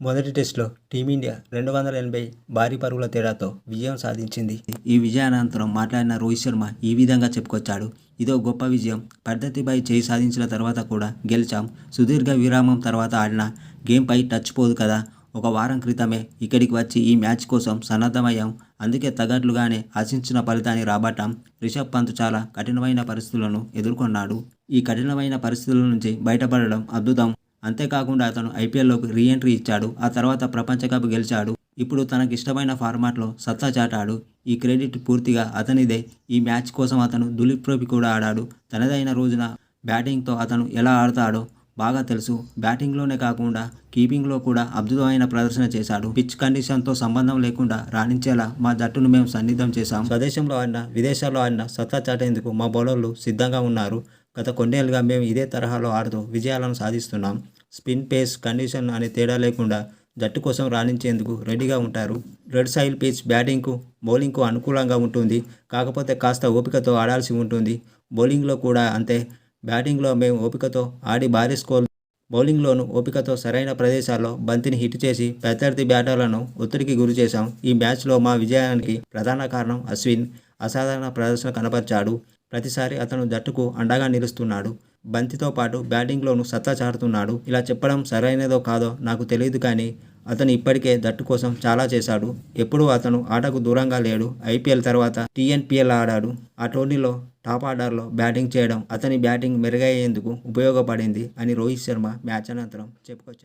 మొదటి టెస్టులో టీమిండియా రెండు వందల ఎనభై భారీ పరుగుల తేడాతో విజయం సాధించింది. ఈ విజయానంతరం మాట్లాడిన రోహిత్ శర్మ ఈ విధంగా చెప్పుకొచ్చాడు. ఇదో గొప్ప విజయం. పద్ధతిపై చేయి సాధించిన తర్వాత కూడా గెలిచాం. సుదీర్ఘ విరామం తర్వాత ఆడిన గేమ్పై టచ్ పోదు కదా. ఒక వారం క్రితమే ఇక్కడికి వచ్చి ఈ మ్యాచ్ కోసం సన్నద్ధమయ్యాం. అందుకే తగ్గట్లుగానే ఆశించిన ఫలితాన్ని రాబట్టాం. రిషబ్ పంత్ చాలా కఠినమైన పరిస్థితులను ఎదుర్కొన్నాడు. ఈ కఠినమైన పరిస్థితుల నుంచి బయటపడడం అద్భుతం. అంతేకాకుండా అతను ఐపీఎల్లోకి రీ ఎంట్రీ ఇచ్చాడు ఆ తర్వాత ప్రపంచ కప్ గెలిచాడు. ఇప్పుడు తనకి ఇష్టమైన ఫార్మాట్లో సత్తా చాటాడు. ఈ క్రెడిట్ పూర్తిగా అతనిదే. ఈ మ్యాచ్ కోసం అతను దులీప్ ట్రోఫీ కూడా ఆడాడు. తనదైన రోజున బ్యాటింగ్తో అతను ఎలా ఆడతాడో బాగా తెలుసు. బ్యాటింగ్లోనే కాకుండా కీపింగ్లో కూడా అద్భుతమైన ప్రదర్శన చేశాడు. పిచ్ కండిషన్తో సంబంధం లేకుండా రాణించేలా మా జట్టును మేము సన్నిధం చేశాం. స్వదేశంలో ఆడిన విదేశాల్లో ఆడిన సత్తా చాటేందుకు మా బౌలర్లు సిద్ధంగా ఉన్నారు. గత కొన్నేళ్ళుగా మేము ఇదే తరహాలో ఆడుతూ విజయాలను సాధిస్తున్నాం. స్పిన్ పేస్ కండిషన్ అనే తేడా లేకుండా జట్టు కోసం రాణించేందుకు రెడీగా ఉంటారు. రెడ్ సైల్ పిచ్ బ్యాటింగ్కు బౌలింగ్కు అనుకూలంగా ఉంటుంది. కాకపోతే కాస్త ఓపికతో ఆడాల్సి ఉంటుంది. బౌలింగ్లో కూడా అంతే. బ్యాటింగ్లో మేము ఓపికతో ఆడి భారీ స్కోర్ బౌలింగ్లోనూ ఓపికతో సరైన ప్రదేశాల్లో బంతిని హిట్ చేసి ప్రత్యర్థి బ్యాటర్లను ఒత్తిడికి గురి చేశాం. ఈ మ్యాచ్లో మా విజయానికి ప్రధాన కారణం అశ్విన్. అసాధారణ ప్రదర్శన కనపరిచాడు. ప్రతిసారి అతను జట్టుకు అండగా నిలుస్తున్నాడు. బంతితో పాటు బ్యాటింగ్లోనూ సత్తా చాటుతున్నాడు. ఇలా చెప్పడం సరైనదో కాదో నాకు తెలియదు కానీ అతను ఇప్పటికే జట్టు కోసం చాలా చేశాడు. ఎప్పుడూ అతను ఆటకు దూరంగా లేడు. ఐపీఎల్ తర్వాత టీఎన్పిఎల్ ఆడాడు. ఆ టోర్నీలో టాప్ ఆర్డర్లో బ్యాటింగ్ చేయడం అతని బ్యాటింగ్ మెరుగయ్యేందుకు ఉపయోగపడింది అని రోహిత్ శర్మ మ్యాచ్ అనంతరం చెప్పుకొచ్చాడు.